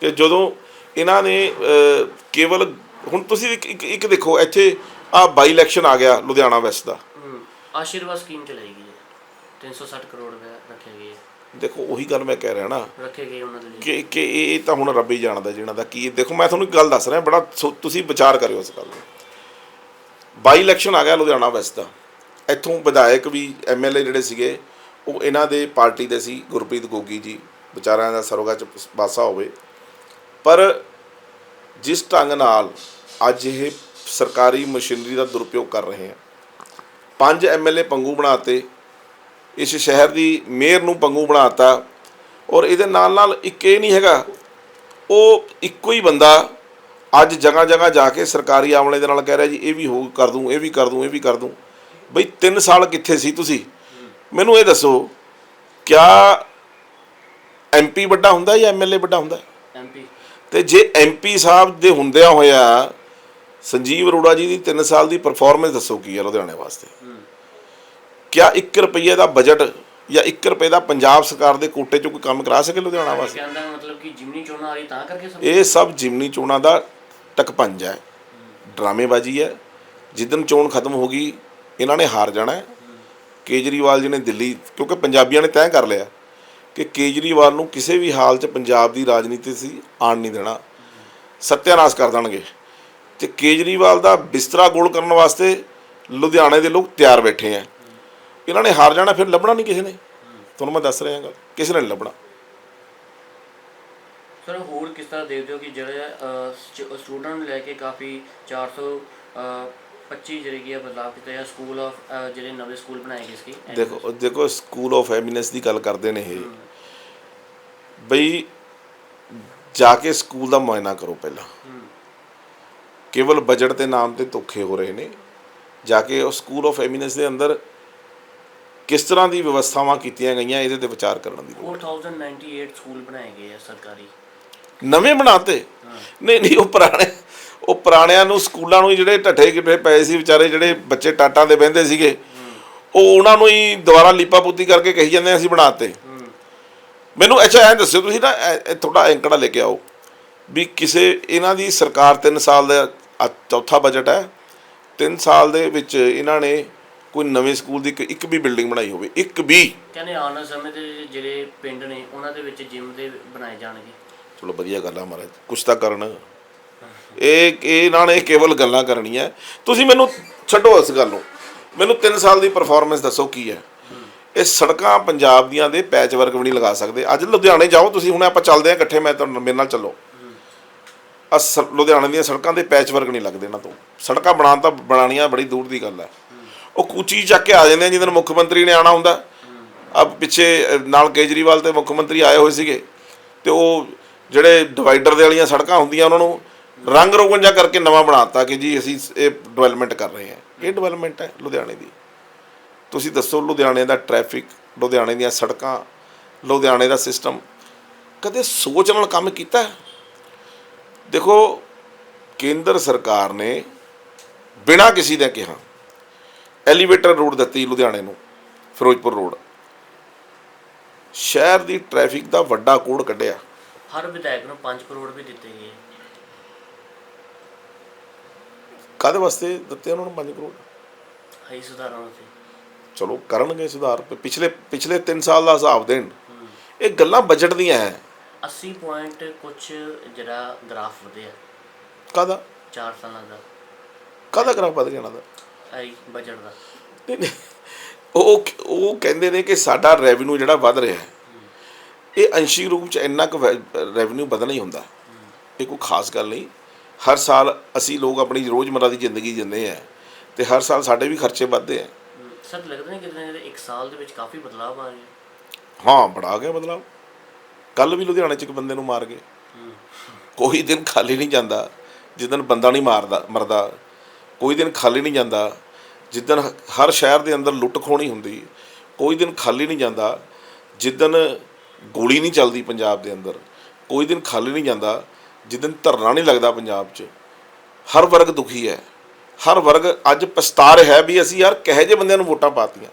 ਕਿ ਜਦੋਂ ਇਹਨਾਂ ਨੇ ਕੇਵਲ ਹੁਣ ਤੁਸੀਂ ਇੱਕ- ਇੱਕ ਦੇਖੋ ਇੱਥੇ ਆ ਬਾਈ ਇਲੈਕਸ਼ਨ ਆ ਗਿਆ ਲੁਧਿਆਣਾ ਵੈਸਟ ਦਾ। ਆਸ਼ੀਰਵਾਦ ਸਕੀਮ ਚਲਾਈ ਗਈ ਹੈ। 360 ਕਰੋੜ ਰੁਪਏ ਰੱਖੇ ਗਏ। ਦੇਖੋ ਉਹੀ ਗੱਲ ਮੈਂ ਕਹਿ ਰਿਹਾ ਨਾ। ਰੱਖੇ ਗਏ ਉਹਨਾਂ ਦੇ ਲਈ। ਕਿ ਕਿ ਇਹ ਤਾਂ ਹੁਣ ਰੱਬ ਹੀ ਜਾਣਦਾ ਜਿਹਨਾਂ ਦਾ ਕੀ। ਦੇਖੋ ਮੈਂ ਤੁਹਾਨੂੰ ਇੱਕ ਗੱਲ ਦੱਸ ਰਿਹਾ ਬੜਾ ਤੁਸੀਂ ਵਿਚਾਰ ਕਰਿਓ ਇਸ ਗੱਲ ਨੂੰ। ਬਾਈ ਇਲੈਕਸ਼ਨ ਆ ਗਿਆ ਲੁਧਿਆਣਾ ਵੈਸਟ ਦਾ। ਇੱਥੋਂ ਵਿਧਾਇਕ ਵੀ ਐਮਐਲਏ ਜਿਹੜੇ ਸੀਗੇ ਉਹ ਇਹਨਾਂ ਦੇ ਪਾਰਟੀ ਦੇ ਸੀ ਗੁਰਪ੍ਰੀਤ ਗੋਗੀ ਜੀ। ਵਿਚਾਰਿਆਂ ਦਾ ਸਰੋਗਾ ਚ ਬਾਸਾ ਹੋਵੇ। ਪਰ ਜਿਸ ਢੰਗ ਨਾਲ ਅੱਜ ਇਹ ਸਰਕਾਰੀ ਮਸ਼ੀਨਰੀ ਦਾ ਦੁਰਉਪਯੋਗ ਕਰ ਰਹੇ ਆ ਪੰਜ ਐਮਐਲਏ ਪੰਗੂ ਬਣਾਤੇ, ਇਸ ਸ਼ਹਿਰ ਦੀ ਮੇਅਰ ਨੂੰ ਪੰਗੂ ਬਣਾਤਾ ਔਰ ਇਹਦੇ ਨਾਲ ਨਾਲ ਇੱਕ ਇਹ ਨਹੀਂ ਹੈਗਾ, ਉਹ ਇੱਕੋ ਹੀ ਬੰਦਾ ਅੱਜ ਜਗ੍ਹਾ ਜਗ੍ਹਾ ਜਾ ਕੇ ਸਰਕਾਰੀ ਆਮਲੇ ਦੇ ਨਾਲ ਕਹਿ ਰਿਹਾ ਜੀ, ਇਹ ਵੀ ਹੋ ਕਰ ਦੂੰ, ਇਹ ਵੀ ਕਰ ਦੂੰ, ਇਹ ਵੀ ਕਰ ਦੂੰ। ਬਈ 3 ਸਾਲ ਕਿੱਥੇ ਸੀ ਤੁਸੀਂ? ਮੈਨੂੰ ਇਹ ਦੱਸੋ, ਕਿਆ ਐਮਪੀ ਵੱਡਾ ਹੁੰਦਾ ਜਾਂ ਐਮਐਲਏ ਵੱਡਾ ਹੁੰਦਾ? ਐਮਪੀ ਤੇ ਜੇ ਐਮਪੀ ਸਾਹਿਬ ਦੇ ਹੁੰਦਿਆਂ ਹੋਇਆ ਸੰਜੀਵ ਅਰੋੜਾ ਜੀ ਦੀ 3 ਸਾਲ ਦੀ ਪਰਫਾਰਮੈਂਸ ਦੱਸੋ ਕੀ ਹੈ ਲੁਧਿਆਣੇ ਵਾਸਤੇ? ਕਿਆ 1 ਰੁਪਈਏ ਦਾ ਬਜਟ ਜਾਂ 1 ਰੁਪਏ ਦਾ ਪੰਜਾਬ ਸਰਕਾਰ ਦੇ ਕੋਟੇ 'ਚੋਂ ਕੋਈ ਕੰਮ ਕਰਾ ਸਕੇ ਲੁਧਿਆਣਾ ਵਾਸਤੇ? ਕਹਿੰਦਾ ਮਤਲਬ ਕਿ ਜਿਮਨੀ ਚੋਣਾਂ ਆ ਰਹੀ ਤਾਂ ਕਰਕੇ ਸਭ ਇਹ ਸਭ ਜਿਮਨੀ ਚੋਣਾਂ ਦਾ ਟਕਪੰਜ ਹੈ। ਡਰਾਮੇਬਾਜ਼ੀ ਹੈ। ਜਿੱਦਨ ਚੋਣ ਖਤਮ ਹੋ ਗਈ ਇਹਨਾਂ ਨੇ ਹਾਰ ਜਾਣਾ ਹੈ। ਕੇਜਰੀਵਾਲ ਜੀ ਨੇ ਦਿੱਲੀ ਕਿਉਂਕਿ ਪੰਜਾਬੀਆਂ ਨੇ ਤੈਅ ਕਰ ਲਿਆ। ਕਿ ਕੇਜਰੀਵਾਲ ਨੂੰ ਕਿਸੇ ਵੀ ਹਾਲ 'ਚ ਪੰਜਾਬ ਦੀ ਰਾਜਨੀਤੀ ਸੀ ਆਣ ਨਹੀਂ ਦੇਣਾ। ਸੱਤਿਆਨਾਸ਼ ਕਰ ਦੇਣਗੇ। ਤੇ ਕੇਜਰੀਵਾਲ ਦਾ ਬਿਸਤਰਾ ਗੋਲ ਕਰਨ ਵਾਸਤੇ ਲੁਧਿਆਣੇ ਦੇ ਲੋਕ ਤਿਆਰ ਬੈਠੇ ਆ। ਇਹਨਾਂ ਨੇ ਹਾਰ ਜਾਣਾ, ਫਿਰ ਲੱਭਣਾ ਨਹੀਂ ਕਿਸੇ ਨੇ। ਤੁਹਾਨੂੰ ਮੈਂ ਦੱਸ ਰਿਹਾ ਗੱਲ। ਕਿਸੇ ਨੇ ਲੱਭਣਾ। ਸਰ, ਹੋਰ ਕਿਸ ਤਰ੍ਹਾਂ ਦੇਖਦੇ ਹੋ ਕਿ ਜਿਹੜੇ ਸਟੂਡੈਂਟ ਲੈ ਕੇ ਕਾਫੀ 400 25 ਜਿਹੜੇ ਕੀ ਆ ਬਦਲਾਅ ਕੀਤਾ ਜਾਂ ਸਕੂਲ ਆਫ ਜਿਹੜੇ ਨਵੇਂ ਸਕੂਲ ਬਣਾਏ ਗਏ ਸੀ। ਦੇਖੋ ਦੇਖੋ ਸਕੂਲ ਆਫ ਐਮਿਨੈਂਸ ਦੀ ਗੱਲ ਕਰਦੇ ਨੇ ਇਹ। ਬਈ ਜਾ ਕੇ ਸਕੂਲ ਦਾ ਮੁਆਇਨਾ ਕਰੋ ਪਹਿਲਾਂ। ਕੇਵਲ ਬਜਟ ਦੇ ਨਾਮ ਤੇ ਧੋਖੇ ਹੋ ਰਹੇ ਨੇ। ਜਾ ਕੇ ਉਹ ਸਕੂਲ ਆਫ ਐਮਿਨੈਂਸ ਦੇ ਅੰਦਰ ਕਿਸ ਤਰ੍ਹਾਂ ਦੀ ਵਿਵਸਥਾਵਾਂ ਕੀਤੀਆਂ ਗਈਆਂ ਇਹਦੇ ਤੇ ਵਿਚਾਰ ਕਰਨ ਦੀ ਲੋੜ। 4098 ਸਕੂਲ ਬਣਾਏ ਗਏ ਆ ਸਰਕਾਰੀ। ਨਵੇਂ ਬਣਾਤੇ ਨਹੀਂ ਨਹੀਂ ਉਹ ਪੁਰਾਣੇ ਉਹ ਪੁਰਾਣਿਆਂ ਨੂੰ ਸਕੂਲਾਂ ਨੂੰ ਜਿਹੜੇ ਢੱਠੇ ਕਿੱਠੇ ਪਏ ਸੀ ਵਿਚਾਰੇ ਜਿਹੜੇ ਬੱਚੇ ਟਾਟਾਂ ਦੇ ਬਹਿੰਦੇ ਸੀਗੇ ਉਹ ਉਹਨਾਂ ਨੂੰ ਹੀ ਦੁਬਾਰਾ ਲੀਪਾਪੁੱਤੀ ਕਰਕੇ ਕਹੀ ਜਾਂਦੇ ਅਸੀਂ ਬਣਾਤੇ। ਮੈਨੂੰ ਅੱਛਾ ਐਂ ਦੱਸਿਓ ਤੁਸੀਂ ਨਾ ਥੋੜਾ ਅੰਕੜਾ ਲੈ ਕੇ ਆਓ ਵੀ ਕਿਸੇ ਇਹਨਾਂ ਦੀ ਸਰਕਾਰ 3 ਸਾਲ ਦਾ ਚੌਥਾ ਬਜਟ ਹੈ 3 ਸਾਲ ਦੇ ਵਿੱਚ ਇਹਨਾਂ ਨੇ ਕੋਈ ਨਵੇਂ ਸਕੂਲ ਦੀ ਇੱਕ- ਵੀ ਬਿਲਡਿੰਗ ਬਣਾਈ ਹੋਵੇ ਇੱਕ ਵੀ। ਕਹਿੰਦੇ ਆਉਣ ਵਾਲੇ ਸਮੇਂ ਤੇ ਜਿਹੜੇ ਪਿੰਡ ਨੇ ਉਹਨਾਂ ਦੇ ਵਿੱਚ ਜਿਮ ਦੇ ਬਣਾਏ ਜਾਣਗੇ। ਚਲੋ ਵਧੀਆ ਗੱਲ ਆ ਮਹਾਰਾਜ ਕੁਛ ਤਾਂ ਕਰਨ। ਇਹ ਇਹ ਇਹਨਾਂ ਨੇ ਕੇਵਲ ਗੱਲਾਂ ਕਰਨੀਆਂ। ਤੁਸੀਂ ਮੈਨੂੰ ਛੱਡੋ ਇਸ ਗੱਲ ਨੂੰ। ਮੈਨੂੰ 3 ਸਾਲ ਦੀ ਪਰਫਾਰਮੈਂਸ ਦੱਸੋ ਕੀ ਹੈ। ਇਹ ਸੜਕਾਂ ਪੰਜਾਬ ਦੀਆਂ ਦੇ ਪੈਚ ਵਰਕ ਵੀ ਨਹੀਂ ਲਗਾ ਸਕਦੇ। ਅੱਜ ਲੁਧਿਆਣੇ ਜਾਓ, ਤੁਸੀਂ ਹੁਣ ਆਪਾਂ ਚੱਲਦੇ ਹਾਂ ਇਕੱਠੇ, ਮੈਂ ਤੁਹਾਨੂੰ ਮੇਰੇ ਨਾਲ ਚੱਲੋ। ਆ ਲੁਧਿਆਣੇ ਦੀਆਂ ਸੜਕਾਂ ਦੇ ਪੈਚ ਵਰਕ ਨਹੀਂ ਲੱਗਦੇ ਇਹਨਾਂ ਤੋਂ। ਸੜਕਾਂ ਬਣਾਉਣ ਤਾਂ ਬਣਾਉਣੀਆਂ ਬੜੀ ਦੂਰ ਦੀ ਗੱਲ ਹੈ। ਉਹ ਕੂਚੀ ਚੱਕ ਕੇ ਆ ਜਾਂਦੇ ਆ ਜਿਹਦੇ ਮੁੱਖ ਮੰਤਰੀ ਨੇ ਆਣਾ ਹੁੰਦਾ। ਆ ਪਿੱਛੇ ਨਾਲ ਕੇਜਰੀਵਾਲ ਤੇ ਮੁੱਖ ਮੰਤਰੀ ਆਏ ਹੋਏ ਸੀਗੇ। ਤੇ ਉਹ ਜਿਹੜੇ ਡਿਵਾਈਡਰ ਦੇ ਵਾਲੀਆਂ ਸੜਕਾਂ ਹੁੰਦੀਆਂ, ਉਹਨਾਂ ਨੂੰ ਰੰਗ ਰੋਗਨ ਜਿਹਾ ਕਰਕੇ ਨਵਾਂ ਬਣਾਤਾ ਕਿ ਜੀ ਅਸੀਂ ਇਹ ਡਿਵੈਲਪਮੈਂਟ ਕਰ ਰਹੇ ਹਾਂ। ਇਹ ਡਿਵੈਲਪਮੈਂਟ ਹੈ ਲੁਧਿਆਣੇ ਦੀ। ਤੁਸੀਂ ਦੱਸੋ ਲੁਧਿਆਣੇ ਦਾ ਟ੍ਰੈਫਿਕ ਲੁਧਿਆਣੇ ਦੀਆਂ ਸੜਕਾਂ, ਲੁਧਿਆਣੇ ਦਾ ਸਿਸਟਮ ਕਦੇ ਸੋਚ ਨਾਲ ਕੰਮ ਕੀਤਾ ਦੇਖੋ, ਕੇਂਦਰ ਸਰਕਾਰ ਨੇ ਬਿਨਾਂ ਕਿਸੇ ਦੇ ਕਿਹਾ ਐਲੀਵੇਟਰ ਰੋਡ ਦਿੱਤੀ ਲੁਧਿਆਣੇ ਨੂੰ, ਫਿਰੋਜ਼ਪੁਰ ਰੋਡ। ਸ਼ਹਿਰ ਦੀ ਟ੍ਰੈਫਿਕ ਦਾ ਵੱਡਾ ਕੋਡ ਕੱਢਿਆ। ਹਰ ਵਿਧਾਇਕ ਨੂੰ 5 ਕਰੋੜ ਵੀ ਦਿੱਤੇ ਗਏ। ਕਾਦੇ ਵਾਸਤੇ ਦਿੱਤੇ ਉਹਨਾਂ ਨੂੰ 5 ਕਰੋੜ? ਹੈ ਸੁਧਾਰਾਂ ਉੱਤੇ ਚਲੋ ਕਰਨਗੇ ਸੁਧਾਰ ਪਿਛਲੇ ਪਿਛਲੇ 3 ਸਾਲ ਦਾ ਹਿਸਾਬ ਦੇਣ। ਇਹ ਗੱਲਾਂ ਬਜਟ ਦੀਆਂ ਹੈ। 80 ਪੁਆਇੰਟ ਕੁਝ ਜਿਹੜਾ ਗ੍ਰਾਫ ਵਧਿਆ। ਕਾਦਾ 4 ਸਾਲਾਂ ਦਾ। ਕਾਦਾ ਗ੍ਰਾਫ ਵਧ ਗਿਆ ਇਹਨਾਂ ਦਾ? ਆਈ ਬਜਟ ਦਾ। ਉਹ ਉਹ ਕਹਿੰਦੇ ਨੇ ਕਿ ਸਾਡਾ ਰੈਵਨਿਊ ਜਿਹੜਾ ਵੱਧ ਰਿਹਾ ਹੈ ਇਹ ਅੰਸ਼ੀ ਰੂਪ ਚ ਇੰਨਾ ਕੁ ਰੈਵਨਿਊ ਵਧਣਾ ਹੀ ਹੁੰਦਾ। ਇਹ ਕੋਈ ਖਾਸ ਗੱਲ ਨਹੀਂ। ਹਰ ਸਾਲ ਅਸੀਂ ਲੋਕ ਆਪਣੀ ਰੋਜ਼ਮਰਰਾ ਦੀ ਜ਼ਿੰਦਗੀ ਜਿੰਦੇ ਆ ਤੇ ਹਰ ਸਾਲ ਸਾਡੇ ਵੀ ਖਰਚੇ ਵੱਧਦੇ ਆ। ਸਰ ਲੱਗਦਾ ਨਹੀਂ ਕਿਤੇ ਨਾ ਕਿਤੇ ਇੱਕ ਸਾਲ ਦੇ ਵਿੱਚ ਕਾਫੀ ਬਦਲਾਅ ਆ ਰਿਹਾ ਹਾਂ ਬੜਾ ਗਿਆ ਬਦਲਾਅ ਕੱਲ ਵੀ ਲੁਧਿਆਣੇ ਚ ਇੱਕ ਬੰਦੇ ਨੂੰ ਮਾਰ ਗਏ। ਕੋਈ ਦਿਨ ਖਾਲੀ ਨਹੀਂ ਜਾਂਦਾ ਜਿੱਦਨ ਬੰਦਾ ਨਹੀਂ ਮਾਰਦਾ ਮਰਦਾ ਕੋਈ ਦਿਨ ਖਾਲੀ ਨਹੀਂ ਜਾਂਦਾ ਜਿੱਦਨ ਹਰ ਸ਼ਹਿਰ ਦੇ ਅੰਦਰ ਲੁੱਟ ਖੋਣੀ ਹੁੰਦੀ ਕੋਈ ਦਿਨ ਖਾਲੀ ਨਹੀਂ ਜਾਂਦਾ ਜਿੱਦਨ ਗੋਲੀ ਨਹੀਂ ਚੱਲਦੀ ਪੰਜਾਬ ਦੇ ਅੰਦਰ ਕੋਈ ਦਿਨ ਖਾਲੀ ਨਹੀਂ ਜਾਂਦਾ ਜਿੱਦਨ ਧਰਨਾ ਨਹੀਂ ਲੱਗਦਾ ਪੰਜਾਬ 'ਚ ਹਰ ਵਰਗ ਦੁਖੀ ਹੈ। ਹਰ ਵਰਗ ਅੱਜ ਪਛਤਾ ਰਿਹਾ ਹੈ ਵੀ ਅਸੀਂ ਯਾਰ ਕਹੇ ਜੇ ਬੰਦਿਆਂ ਨੂੰ ਵੋਟਾਂ ਪਾਤੀਆਂ।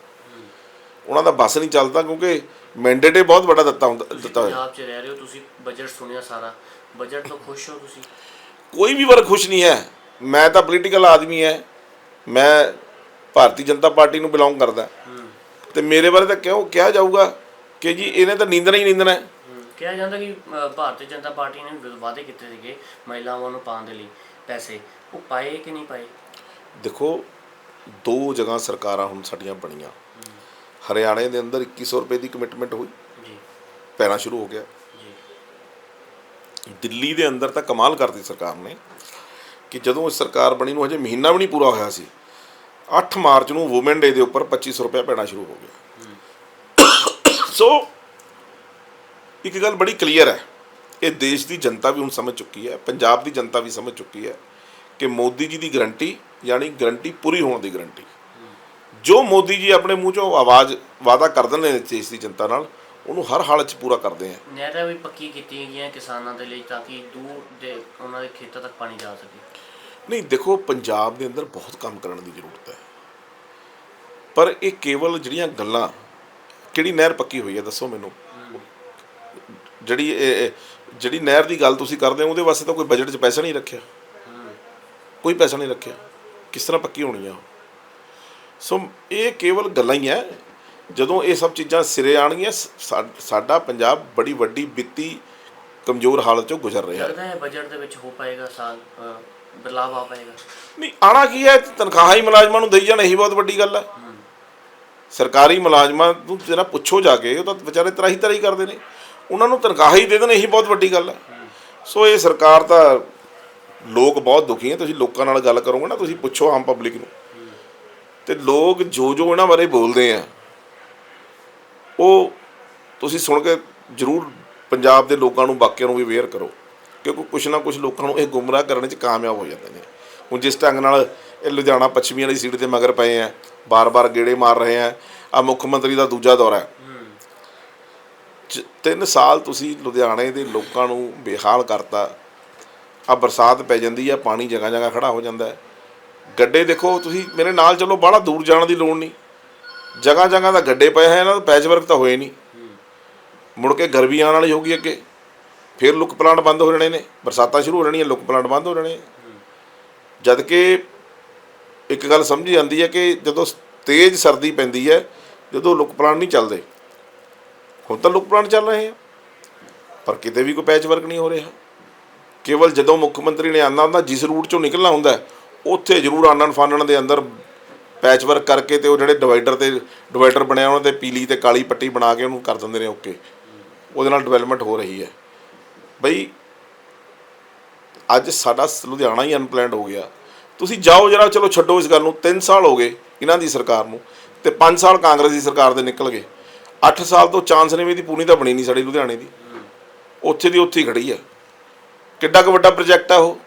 ਉਹਨਾਂ ਦਾ ਬਸ ਨਹੀਂ ਚੱਲਦਾ ਕਿਉਂਕਿ ਮੈਂਡੇਟ ਹੀ ਬਹੁਤ ਵੱਡਾ ਦਿੱਤਾ ਹੁੰਦਾ ਦਿੱਤਾ ਹੋਇਆ। ਪੰਜਾਬ 'ਚ ਰਹਿ ਰਹੇ ਹੋ ਤੁਸੀਂ ਬਜਟ ਸੁਣਿਆ ਸਾਰਾ। ਬਜਟ ਤੋਂ ਖੁਸ਼ ਹੋ ਤੁਸੀਂ? ਕੋਈ ਵੀ ਵਰਗ ਖੁਸ਼ ਨਹੀਂ ਹੈ। ਮੈਂ ਤਾਂ ਪੋਲੀਟੀਕਲ ਆਦਮੀ ਹੈ। ਮੈਂ ਭਾਰਤੀ ਜਨਤਾ ਪਾਰਟੀ ਨੂੰ ਬਿਲੋਂਗ ਕਰਦਾ। ਤੇ ਮੇਰੇ ਬਾਰੇ ਤਾਂ ਕਿਉਂ ਕਿਹਾ ਜਾਊਗਾ ਕਿ ਜੀ ਇਹਨੇ ਤਾਂ ਨੀਂਦਣਾ ਹੀ ਨੀਂਦਣਾ ਹੈ। ਕਿਹਾ ਜਾਂਦਾ ਕਿ ਅ, ਭਾਰਤੀ ਜਨਤਾ ਪਾਰਟੀ ਨੇ ਵ- ਵਾਅਦੇ ਕੀਤੇ ਸੀਗੇ ਮਹਿਲਾਵਾਂ ਨੂੰ ਪਾਉਣ ਦੇ ਲਈ ਪੈਸੇ। ਉਹ ਪਾਏ ਕਿ ਨਹੀਂ ਪਾਏ? ਦੇਖੋ ਦੋ ਜਗ੍ਹਾ ਸਰਕਾਰਾਂ ਹੁਣ ਸਾਡੀਆਂ ਬਣੀਆਂ। ਹਰਿਆਣੇ ਦੇ ਅੰਦਰ 2100 ਰੁਪਏ ਦੀ ਕਮਿਟਮੈਂਟ ਹੋਈ। ਜੀ। ਪੈਣਾ ਸ਼ੁਰੂ ਹੋ ਗਿਆ। ਜੀ। ਦਿੱਲੀ ਦੇ ਅੰਦਰ ਤਾਂ ਕਮਾਲ ਕਰਦੀ ਸਰਕਾਰ ਨੇ ਕਿ ਜਦੋਂ ਇਹ ਸਰਕਾਰ ਬਣੀ ਨੂੰ ਹਜੇ ਮਹੀਨਾ ਵੀ ਨਹੀਂ ਪੂਰਾ ਹੋਇਆ ਸੀ 8 ਮਾਰਚ ਨੂੰ ਔਮਨ ਡੇ ਦੇ ਉੱਪਰ 2500 ਰੁਪਏ ਪੈਣਾ ਸ਼ੁਰੂ ਹੋ ਗਿਆ। ਸੋ ਇੱਕ ਗੱਲ ਬੜੀ ਕਲੀਅਰ ਹੈ ਇਹ ਦੇਸ਼ ਦੀ ਜਨਤਾ ਵੀ ਹੁਣ ਸਮਝ ਚੁੱਕੀ ਹੈ ਪੰਜਾਬ ਦੀ ਜਨਤਾ ਵੀ ਸਮਝ ਚੁੱਕੀ ਹੈ ਕਿ ਮੋਦੀ ਜੀ ਦੀ ਗਰੰਟੀ ਯਾਨੀ ਗਰੰਟੀ ਪੂਰੀ ਹੋਣ ਦੀ ਗਰੰਟੀ ਜੋ ਮੋਦੀ ਜੀ ਆਪਣੇ ਮੂੰਹ ਚੋਂ ਆਵਾਜ਼ ਵਾਅਦਾ ਕਰ ਦਿੰਦੇ ਨੇ ਦੇਸ਼ ਦੀ ਜਨਤਾ ਨਾਲ ਉਹਨੂੰ ਹਰ ਹਾਲਤ 'ਚ ਪੂਰਾ ਕਰਦੇ ਆ। ਨਹਿਰਾਂ ਵੀ ਪੱਕੀ ਕੀਤੀਆਂ ਗਈਆਂ ਕਿਸਾਨਾਂ ਦੇ ਲਈ ਤਾਂ ਕਿ ਦੂਰ ਦੇ ਉਹਨਾਂ ਦੇ ਖੇਤਾਂ ਤੱਕ ਪਾਣੀ ਜਾ ਸਕੇ। ਨਹੀਂ ਦੇਖੋ ਪੰਜਾਬ ਦੇ ਅੰਦਰ ਬਹੁਤ ਕੰਮ ਕਰਨ ਦੀ ਜ਼ਰੂਰਤ ਹੈ। ਪਰ ਇਹ ਕੇਵਲ ਜਿਹੜੀਆਂ ਗੱਲਾਂ ਕਿਹੜੀ ਨਹਿਰ ਪੱਕੀ ਹੋਈ ਹੈ ਦੱਸੋ ਮੈਨੂੰ। ਜਿਹੜੀ ਜਿਹੜੀ ਨਹਿਰ ਦੀ ਗੱਲ ਤੁਸੀਂ ਕਰਦੇ ਹੋ ਉਹਦੇ ਵਾਸਤੇ ਤਾਂ ਕੋਈ ਬਜਟ 'ਚ ਪੈਸਾ ਨਹੀਂ ਰੱਖਿਆ। ਕੋਈ ਪੈਸਾ ਨਹੀਂ ਰੱਖਿਆ। ਕਿਸ ਤਰ੍ਹਾਂ ਪੱਕੀ ਹੋਣੀ ਆ? ਸੋ ਇਹ ਕੇਵਲ ਗੱਲਾਂ ਹੀ ਹੈ ਜਦੋਂ ਇਹ ਸਭ ਚੀਜ਼ਾਂ ਸਿਰੇ ਆਣਗੀਆਂ ਸਾਡਾ ਪੰਜਾਬ ਬੜੀ ਵੱਡੀ ਵਿੱਤੀ ਕਮਜ਼ੋਰ ਹਾਲਤ ਚੋਂ ਗੁਜ਼ਰ ਰਿਹਾ ਹੈ। ਲੱਗਦਾ ਹੈ ਬਜਟ ਦੇ ਵਿੱਚ ਹੋ ਪਾਏਗਾ ਸਾਲ ਅ, ਬਦਲਾਵ ਆ ਪਾਏਗਾ। ਨਹੀਂ ਆਣਾ ਕੀ ਹੈ? ਤਨਖਾਹਾਂ ਹੀ ਮੁਲਾਜ਼ਮਾਂ ਨੂੰ ਦੇਈ ਜਾਣ ਇਹੀ ਬਹੁਤ ਵੱਡੀ ਗੱਲ ਹੈ। ਸਰਕਾਰੀ ਮੁਲਾਜ਼ਮਾਂ ਨੂੰ ਜਿਹੜਾ ਪੁੱਛੋ ਜਾ ਕੇ ਉਹ ਤਾਂ ਵਿਚਾਰੇ ਤਰਾਹੀ ਤਰਾਹੀ ਕਰਦੇ ਨੇ। ਉਹਨਾਂ ਨੂੰ ਤਨਖਾਹ ਹੀ ਦੇ ਦੇਣ, ਇਹੀ ਬਹੁਤ ਵੱਡੀ ਗੱਲ ਹੈ ਸੋ ਇਹ ਸਰਕਾਰ ਤਾਂ ਲੋਕ ਬਹੁਤ ਦੁਖੀ ਹੈ ਤੁਸੀਂ ਲੋਕਾਂ ਨਾਲ ਗੱਲ ਕਰੋਗੇ ਨਾ, ਤੁਸੀਂ ਪੁੱਛੋ ਆਮ ਪਬਲਿਕ ਨੂੰ। ਤੇ ਲੋਕ ਜੋ ਜੋ ਇਹਨਾਂ ਬਾਰੇ ਬੋਲਦੇ ਆ, ਉਹ ਤੁਸੀਂ ਸੁਣ ਕੇ ਜ਼ਰੂਰ ਪੰਜਾਬ ਦੇ ਲੋਕਾਂ ਨੂੰ, ਬਾਕੀਆਂ ਨੂੰ ਵੀ ਅਵੇਅਰ ਕਰੋ। ਕਿਉਂਕਿ ਕੁਛ ਨਾ ਕੁਛ ਲੋਕਾਂ ਨੂੰ ਇਹ ਗੁੰਮਰਾਹ ਕਰਨ 'ਚ ਕਾਮਯਾਬ ਹੋ ਜਾਂਦੇ ਨੇ। ਹੁਣ ਜਿਸ ਢੰਗ ਨਾਲ ਇਹ ਲੁਧਿਆਣਾ ਪੱਛਮੀ ਵਾਲੀ ਸੀਟ ਤੇ ਮਗਰ ਪਏ ਆ, ਬਾਰ-ਬਾਰ ਗੇੜੇ ਮਾਰ ਰਹੇ ਆ ਆ ਮੁੱਖ ਮੰਤਰੀ ਦਾ ਦੂਜਾ ਦੌਰਾ ਹੈ। ਤਿੰਨ ਸਾਲ ਤੁਸੀਂ ਲੁਧਿਆਣੇ ਦੇ ਲੋਕਾਂ ਨੂੰ ਬੇਹਾਲ ਕਰਤਾ। ਆ ਬਰਸਾਤ ਪੈ ਜਾਂਦੀ ਆ, ਪਾਣੀ ਜਗ੍ਹਾ ਜਗ੍ਹਾ ਖੜਾ ਹੋ ਜਾਂਦਾ ਹੈ। ਗੱਡੇ ਦੇਖੋ, ਤੁਸੀਂ ਮੇਰੇ ਨਾਲ ਚਲੋ, ਬਾਹਲਾ ਦੂਰ ਜਾਣ ਦੀ ਲੋੜ ਨਹੀਂ। ਜਗ੍ਹਾ ਜਗ੍ਹਾ ਦਾ ਗੱਡੇ ਪਏ ਹੈ ਇਹਨਾਂ ਦਾ ਪੈਚ ਵਰਕ ਤਾਂ ਹੋਏ ਨਹੀਂ। ਮੁੜ ਕੇ ਗਰਮੀ ਆਉਣ ਵਾਲੀ ਹੋਊਗੀ ਅੱਗੇ। ਫਿਰ ਲੁੱਕ ਪਲਾਂਟ ਬੰਦ ਹੋ ਜਾਣੇ ਨੇ। ਬਰਸਾਤਾਂ ਸ਼ੁਰੂ ਹੋ ਜਾਣੀਆਂ, ਲੁੱਕ ਪਲਾਂਟ ਬੰਦ ਹੋ ਜਾਣੇ ਜਦ ਕਿ ਇੱਕ ਗੱਲ ਸਮਝੀ ਜਾਂਦੀ ਹੈ ਕਿ ਜਦੋਂ ਤੇਜ਼ ਸਰਦੀ ਪੈਂਦੀ ਹੈ, ਜਦੋਂ ਲੁੱਕ ਪਲਾਂਟ ਨਹੀਂ ਚੱਲਦੇ ਹੁਣ ਤਾਂ ਲੁੱਕ ਪਲਾਂਟ ਚੱਲ ਰਹੇ ਆ। ਪਰ ਕਿਤੇ ਵੀ ਕੋਈ ਪੈਚ ਵਰਕ ਨਹੀਂ ਹੋ ਰਿਹਾ। ਕੇਵਲ ਜਦੋਂ ਮੁੱਖ ਮੰਤਰੀ ਨੇ ਆਉਣਾ ਹੁੰਦਾ, ਜਿਸ ਰੂਟ ਚੋਂ ਨਿਕਲਣਾ ਹੁੰਦਾ, ਉੱਥੇ ਜ਼ਰੂਰ ਆਨਣ ਫਾਨਣ ਦੇ ਅੰਦਰ ਪੈਚ ਵਰਕ ਕਰਕੇ ਤੇ ਉਹ ਜਿਹੜੇ ਡਿਵਾਈਡਰ ਤੇ ਡਿਵਾਈਡਰ ਬਣਿਆ ਉਹਨਾਂ ਤੇ ਪੀਲੀ ਤੇ ਕਾਲੀ ਪੱਟੀ ਬਣਾ ਕੇ ਉਹਨੂੰ ਕਰ ਦਿੰਦੇ ਨੇ ਓਕੇ। ਉਹਦੇ ਨਾਲ ਡਿਵੈਲਪਮੈਂਟ ਹੋ ਰਹੀ ਹੈ। ਬਈ, ਅੱਜ ਸਾਡਾ ਲੁਧਿਆਣਾ ਹੀ ਅਨਪਲੈਨਡ ਹੋ ਗਿਆ। ਤੁਸੀਂ ਜਾਓ ਜਰਾ, ਚਲੋ ਛੱਡੋ ਇਸ ਗੱਲ ਨੂੰ। 3 ਸਾਲ ਹੋ ਗਏ ਇਹਨਾਂ ਦੀ ਸਰਕਾਰ ਨੂੰ ਤੇ 5 ਸਾਲ ਕਾਂਗਰਸ ਦੀ ਸਰਕਾਰ ਦੇ ਨਿਕਲ ਗਏ। 8 ਸਾਲ ਤੋਂ ਚਾਂਸ ਨੇ ਵੀ ਦੀ ਪੂਰੀ ਤਾਂ ਬਣੀ ਨਹੀਂ ਸਾਡੀ ਲੁਧਿਆਣੇ ਦੀ। ਉੱਥੇ ਦੀ ਉੱਥੇ ਹੀ ਖੜੀ ਆ। ਕਿੱਡਾ ਕੁ ਵੱਡਾ ਪ੍ਰੋਜੈਕਟ ਆ ਉਹ।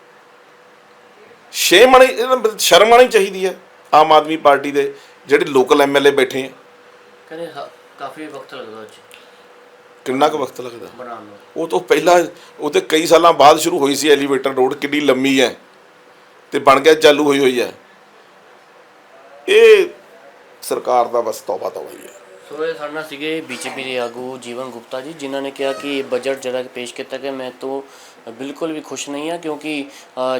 ਸ਼ੇਮ ਨੂੰ ਸ਼ਰਮ ਆਣੀ ਚਾਹੀਦੀ ਹੈ ਆਮ ਆਦਮੀ ਪਾਰਟੀ ਦੇ ਜਿਹੜੇ ਲੋਕਲ ਐਮਐਲਏ ਬੈਠੇ ਆ। ਕਹਿੰਦੇ ਹ- ਕਾਫੀ ਵਕਤ ਲੱਗਦਾ ਅੱਜ। ਕਿੰਨਾ ਕੁ ਵਕਤ ਲੱਗਦਾ? ਬਣਾਉਣ ਨੂੰ। ਉਹ ਤੋਂ ਪਹਿਲਾਂ ਉਹ ਤੇ ਕਈ ਸਾਲਾਂ ਬਾਅਦ ਸ਼ੁਰੂ ਹੋਈ ਸੀ ਐਲੀਵੇਟਰ ਰੋਡ ਕਿੰਨੀ ਲੰਮੀ ਹੈ ਤੇ ਬਣ ਗਿਆ ਚਾਲੂ ਹੋਈ ਹੋਈ ਹੈ ਇਹ ਸਰਕਾਰ ਦਾ ਬਸ ਤੌਬਾ ਤੌਬਾ ਹੀ ਹੈ ਸੋ ਇਹ ਸਾਡੇ ਨਾਲ ਸੀਗੇ ਬੀਜੇਪੀ ਦੇ ਆਗੂ ਜੀਵਨ ਗੁਪਤਾ ਜੀ, ਜਿਨ੍ਹਾਂ ਨੇ ਕਿਹਾ ਕਿ ਇਹ ਬਜਟ ਜਿਹੜਾ ਕਿ ਪੇਸ਼ ਕੀਤਾ ਗਿਆ, ਮੈਂ ਤੋਂ ਬਿਲਕੁਲ ਵੀ ਖੁਸ਼ ਨਹੀਂ ਹਾਂ ਕਿਉਂਕਿ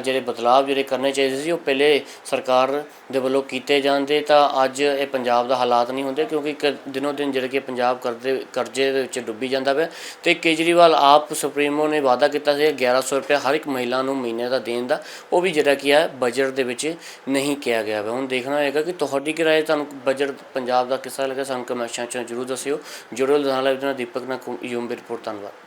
ਜਿਹੜੇ ਬਦਲਾਅ ਜਿਹੜੇ ਕਰਨੇ ਚਾਹੀਦੇ ਸੀ, ਉਹ ਪਹਿਲੇ ਸਰਕਾਰ ਦੇ ਵੱਲੋਂ ਕੀਤੇ ਜਾਂਦੇ ਤਾਂ ਅੱਜ ਇਹ ਪੰਜਾਬ ਦਾ ਹਾਲਾਤ ਨਹੀਂ ਹੁੰਦੇ ਕਿਉਂਕਿ ਕ- ਦਿਨੋ ਦਿਨ ਜਿਹੜੇ ਕਿ ਪੰਜਾਬ ਕਰਦੇ, ਕਰਜ਼ੇ ਦੇ ਵਿੱਚ ਡੁੱਬੀ ਜਾਂਦਾ ਪਿਆ। ਤੇ ਕੇਜਰੀਵਾਲ ਆਪ ਸੁਪਰੀਮੋ ਨੇ ਵਾਅਦਾ ਕੀਤਾ ਸੀ 1100 ਰੁਪਏ ਹਰ ਇੱਕ ਮਹਿਲਾ ਨੂੰ ਮਹੀਨੇ ਦਾ ਦੇਣ ਦਾ, ਉਹ ਵੀ ਜਿਹੜਾ ਕੀ ਹੈ ਬਜਟ ਦੇ ਵਿੱਚ ਨਹੀਂ ਕਿਹਾ ਗਿਆ ਹੈ ਹੁਣ ਦੇਖਣਾ ਹੋਏਗਾ ਕਿ ਤੁਹਾਡੀ ਕਿਰਾਏ ਤੁਹਾਨੂੰ ਬਜਟ ਪੰਜਾਬ ਦਾ ਕਿਸ ਲੱਗਾ ਸਾਨੂੰ ਕਮੈਂਟਾਂ 'ਚ ਜਰੂਰ ਦੱਸਿਓ ਜੁੜੋ ਲੁਧਿਆਣਾ ਲਾਈਵ ਨਾਲ ਦੀਪਕ ਨਾਲ ਯੂਮ ਰਿਪੋਰਟ ਧੰਨਵਾਦ